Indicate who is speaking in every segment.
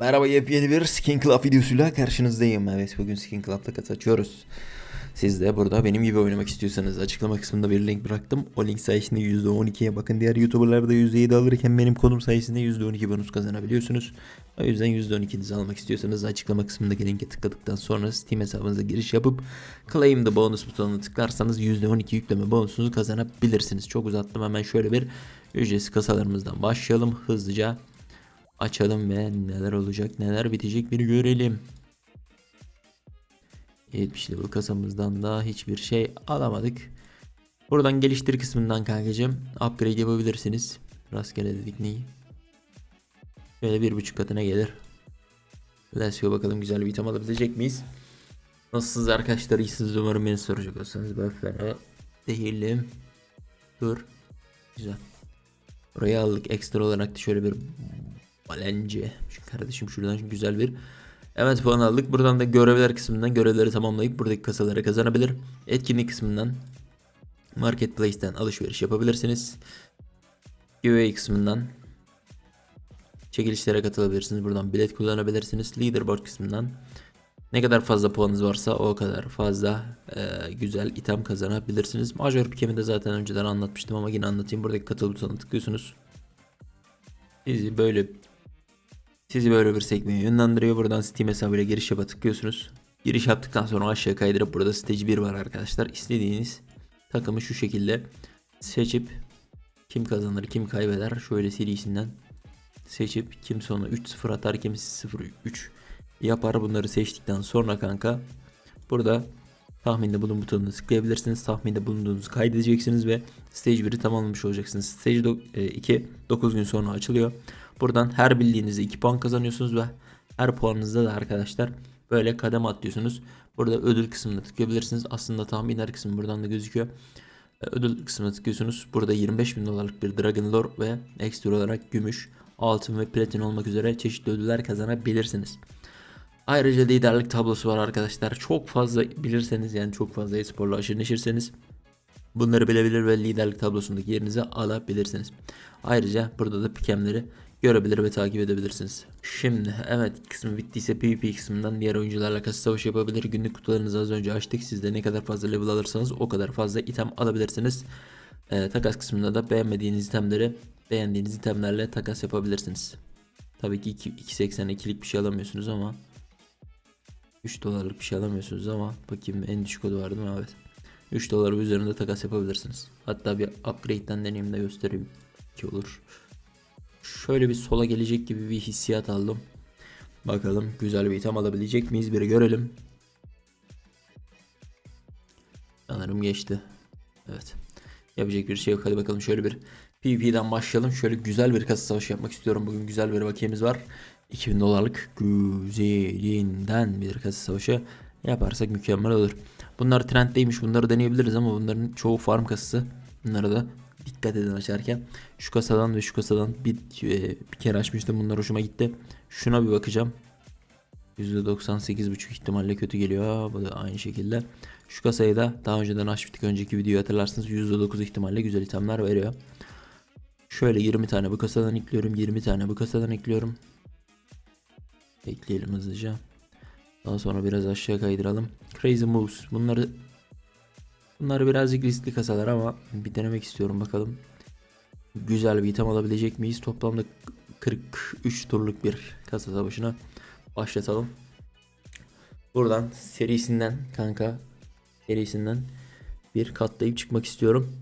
Speaker 1: Merhaba yepyeni bir Skin Club videosuyla karşınızdayım. Evet bugün Skin Club'da kat açıyoruz. Siz de burada benim gibi oynamak istiyorsanız açıklama kısmında bir link bıraktım. O link sayesinde %12'ye bakın diğer YouTuber'lar da %7 alırken benim kodum sayesinde %12 bonus kazanabiliyorsunuz. O yüzden %12'nizi almak istiyorsanız açıklama kısmındaki linke tıkladıktan sonra Steam hesabınıza giriş yapıp Claim the bonus butonuna tıklarsanız %12 yükleme bonusunuzu kazanabilirsiniz. Çok uzattım hemen şöyle bir ücretsiz kasalarımızdan başlayalım hızlıca açalım ve neler olacak neler bitecek bir görelim. 70 level kasamızdan da hiçbir şey alamadık. Buradan geliştir kısmından kankacığım upgrade yapabilirsiniz. Rastgele dedik neyi? Şöyle bir buçuk katına gelir. Let's go bakalım güzel bir item alabilecek miyiz? Nasılsınız arkadaşlar? İyisiniz umarım beni soracak olsanız ben fena değilim. Dur. Güzel. Buraya aldık. Ekstra olarak da şöyle bir Balence. Şu kardeşim şuradan güzel bir Evet puan aldık. Buradan da görevler kısmından görevleri tamamlayıp buradaki kasalara kazanabilir. Etkinlik kısmından Marketplace'ten alışveriş yapabilirsiniz. Giveaway kısmından çekilişlere katılabilirsiniz. Buradan bilet kullanabilirsiniz. Leaderboard kısmından ne kadar fazla puanınız varsa o kadar fazla e, güzel item kazanabilirsiniz. Major Pikem'i de zaten önceden anlatmıştım ama yine anlatayım. Buradaki katıl butonuna tıklıyorsunuz. Sizi böyle sizi böyle bir sekmeye yönlendiriyor. Buradan Steam hesabıyla giriş yapa tıklıyorsunuz. Giriş yaptıktan sonra aşağı kaydırıp burada stage 1 var arkadaşlar. İstediğiniz takımı şu şekilde seçip kim kazanır kim kaybeder şöyle serisinden seçip kim sonra 3-0 atar kimisi 0-3 yapar bunları seçtikten sonra kanka burada tahminde bulun butonuna tıklayabilirsiniz. Tahminde bulunduğunuzu kaydedeceksiniz ve stage 1'i tamamlamış olacaksınız. Stage 2 9 gün sonra açılıyor. Buradan her bildiğinizde 2 puan kazanıyorsunuz ve her puanınızda da arkadaşlar böyle kadem atlıyorsunuz. Burada ödül kısmına tıklayabilirsiniz. Aslında tahminler kısmı buradan da gözüküyor. Ee, Ödül kısmına tıklıyorsunuz. Burada 25 bin dolarlık bir Dragon Lore ve ekstra olarak gümüş, altın ve platin olmak üzere çeşitli ödüller kazanabilirsiniz. Ayrıca liderlik tablosu var arkadaşlar. Çok fazla bilirseniz yani çok fazla e-sporla aşırı neşirseniz bunları bilebilir ve liderlik tablosundaki yerinizi alabilirsiniz. Ayrıca burada da pikemleri görebilir ve takip edebilirsiniz. Şimdi evet kısmı bittiyse PvP kısmından diğer oyuncularla kasa savaşı yapabilir. Günlük kutularınızı az önce açtık. Siz de ne kadar fazla level alırsanız o kadar fazla item alabilirsiniz. Ee, takas kısmında da beğenmediğiniz itemleri beğendiğiniz itemlerle takas yapabilirsiniz. Tabii ki 2.82'lik bir şey alamıyorsunuz ama 3 dolarlık bir şey alamıyorsunuz ama bakayım en düşük kodu vardı mı? Evet. 3 dolar üzerinde takas yapabilirsiniz. Hatta bir upgrade'den deneyim de göstereyim ki olur. Şöyle bir sola gelecek gibi bir hissiyat aldım. Bakalım güzel bir item alabilecek miyiz bir görelim. Sanırım geçti. Evet. Yapacak bir şey yok. Hadi bakalım şöyle bir PvP'den başlayalım. Şöyle güzel bir kasa savaşı yapmak istiyorum. Bugün güzel bir bakiyemiz var. 2000 dolarlık güzelinden bir kasa savaşı yaparsak mükemmel olur. Bunlar trenddeymiş. Bunları deneyebiliriz ama bunların çoğu farm kasası. Bunları da dikkat edin açarken. Şu kasadan ve şu kasadan bir, e, bir kere açmıştım. Bunlar hoşuma gitti. Şuna bir bakacağım. %98.5 ihtimalle kötü geliyor. Bu da aynı şekilde. Şu kasayı da daha önceden açmıştık. Önceki videoyu hatırlarsınız. %9 ihtimalle güzel itemler veriyor. Şöyle 20 tane bu kasadan ekliyorum. 20 tane bu kasadan ekliyorum. Ekleyelim hızlıca. Daha sonra biraz aşağı kaydıralım. Crazy Moves. Bunları bunları birazcık riskli kasalar ama bir denemek istiyorum bakalım. Güzel bir item alabilecek miyiz? Toplamda 43 turluk bir kasa savaşına başlatalım. Buradan serisinden kanka serisinden bir katlayıp çıkmak istiyorum.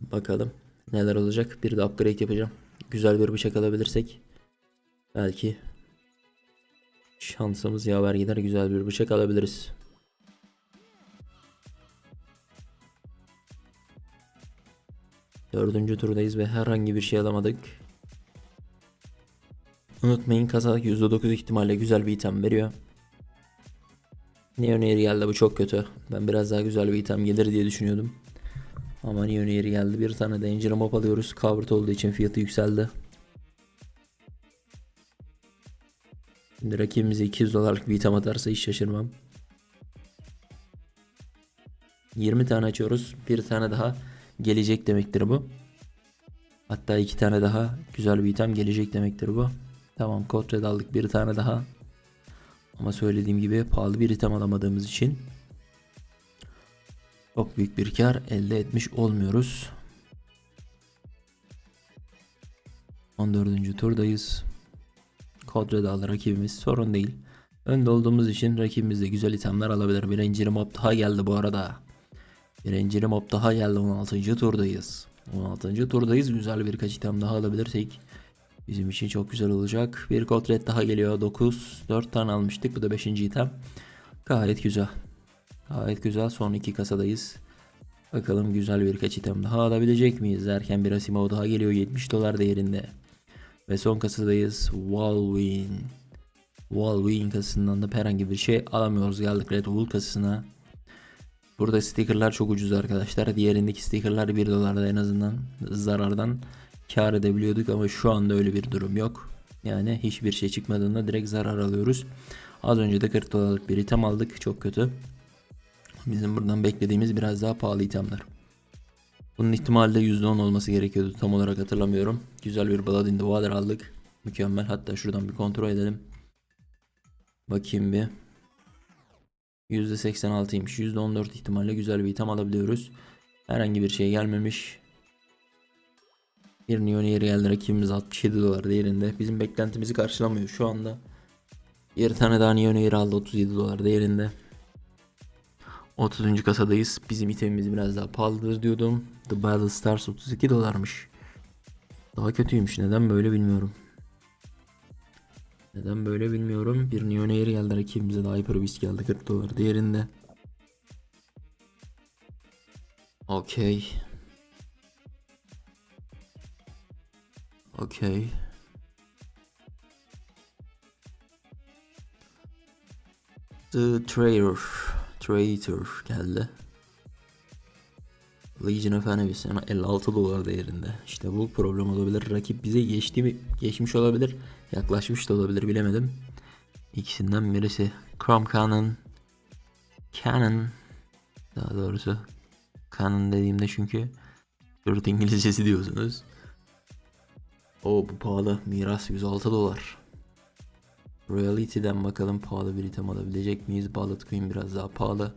Speaker 1: Bakalım neler olacak. Bir de upgrade yapacağım. Güzel bir bıçak alabilirsek belki şansımız yaver gider güzel bir bıçak alabiliriz. Dördüncü turdayız ve herhangi bir şey alamadık. Unutmayın kasa %9 ihtimalle güzel bir item veriyor. Neon Air geldi bu çok kötü. Ben biraz daha güzel bir item gelir diye düşünüyordum. Ama Neon Air geldi. Bir tane Danger Mob alıyoruz. Covered olduğu için fiyatı yükseldi. Şimdi rakibimize 200 dolarlık bir item atarsa hiç şaşırmam. 20 tane açıyoruz. Bir tane daha gelecek demektir bu. Hatta iki tane daha güzel bir item gelecek demektir bu. Tamam kod red aldık bir tane daha. Ama söylediğim gibi pahalı bir item alamadığımız için çok büyük bir kar elde etmiş olmuyoruz. 14. turdayız. Kodre dağlı rakibimiz sorun değil. Önde olduğumuz için rakibimiz de güzel itemler alabilir. Bir Ranger mob daha geldi bu arada. Bir Ranger mob daha geldi 16. turdayız. 16. turdayız. Güzel birkaç item daha alabilirsek bizim için çok güzel olacak. Bir Kodret daha geliyor. 9. 4 tane almıştık. Bu da 5. item. Gayet güzel. Gayet güzel. Son iki kasadayız. Bakalım güzel birkaç item daha alabilecek miyiz? Derken bir Asimov daha geliyor 70 dolar değerinde. Ve son kasadayız. Walwin. Walwin kasasından da herhangi bir şey alamıyoruz. Geldik Red Bull kasasına. Burada stickerlar çok ucuz arkadaşlar. Diğerindeki stickerlar 1 dolarda en azından zarardan kar edebiliyorduk ama şu anda öyle bir durum yok. Yani hiçbir şey çıkmadığında direkt zarar alıyoruz. Az önce de 40 dolarlık bir item aldık. Çok kötü. Bizim buradan beklediğimiz biraz daha pahalı itemler. Bunun ihtimali de %10 olması gerekiyordu. Tam olarak hatırlamıyorum. Güzel bir Blood in the Water aldık. Mükemmel. Hatta şuradan bir kontrol edelim. Bakayım bir. %86'ymış. %14 ihtimalle güzel bir item alabiliyoruz. Herhangi bir şey gelmemiş. Bir Neon yeri geldi. Rakibimiz 67 dolar değerinde. Bizim beklentimizi karşılamıyor şu anda. Bir tane daha Neon yeri aldı 37 dolar değerinde. 30. kasadayız. Bizim itemimiz biraz daha pahalıdır diyordum. The Battle Stars 32 dolarmış. Daha kötüymüş. Neden böyle bilmiyorum. Neden böyle bilmiyorum. Bir Neon Air geldi rakibimize daha Hyper Beast geldi 40 dolar değerinde. Okey. Okey. The Traitor. Traitor geldi. Legion of Enemies yani 56 dolar değerinde. İşte bu problem olabilir. Rakip bize geçti mi? Geçmiş olabilir. Yaklaşmış da olabilir bilemedim. İkisinden birisi. Chrome Cannon. Cannon. Daha doğrusu. Cannon dediğimde çünkü Dört İngilizcesi diyorsunuz. O bu pahalı. Miras 106 dolar. Reality'den bakalım pahalı bir item alabilecek miyiz? Ballad Queen biraz daha pahalı.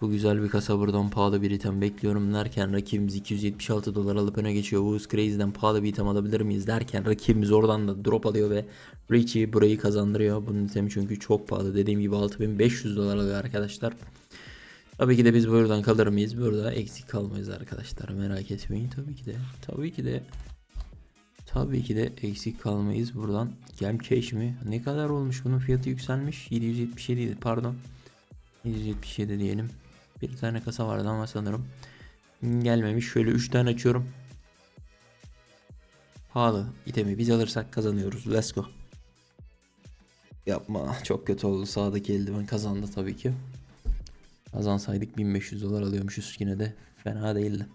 Speaker 1: Bu güzel bir kasa buradan pahalı bir item bekliyorum derken rakibimiz 276 dolar alıp öne geçiyor. Who's Crazy'den pahalı bir item alabilir miyiz derken rakibimiz oradan da drop alıyor ve Richie burayı kazandırıyor. Bunun itemi çünkü çok pahalı. Dediğim gibi 6500 dolar alıyor arkadaşlar. Tabii ki de biz buradan kalır mıyız? Burada eksik kalmayız arkadaşlar. Merak etmeyin. Tabii ki de. Tabii ki de. Tabii ki de eksik kalmayız buradan. Gem cash mi? Ne kadar olmuş bunun fiyatı yükselmiş? 777 idi pardon. 777 diyelim. Bir tane kasa vardı ama sanırım gelmemiş. Şöyle 3 tane açıyorum. Pahalı itemi biz alırsak kazanıyoruz. Let's go. Yapma çok kötü oldu. Sağdaki eldiven kazandı tabii ki. Kazansaydık 1500 dolar alıyormuşuz yine de fena değildi.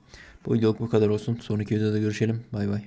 Speaker 1: Bu videoluk bu kadar olsun. Sonraki videoda görüşelim. Bay bay.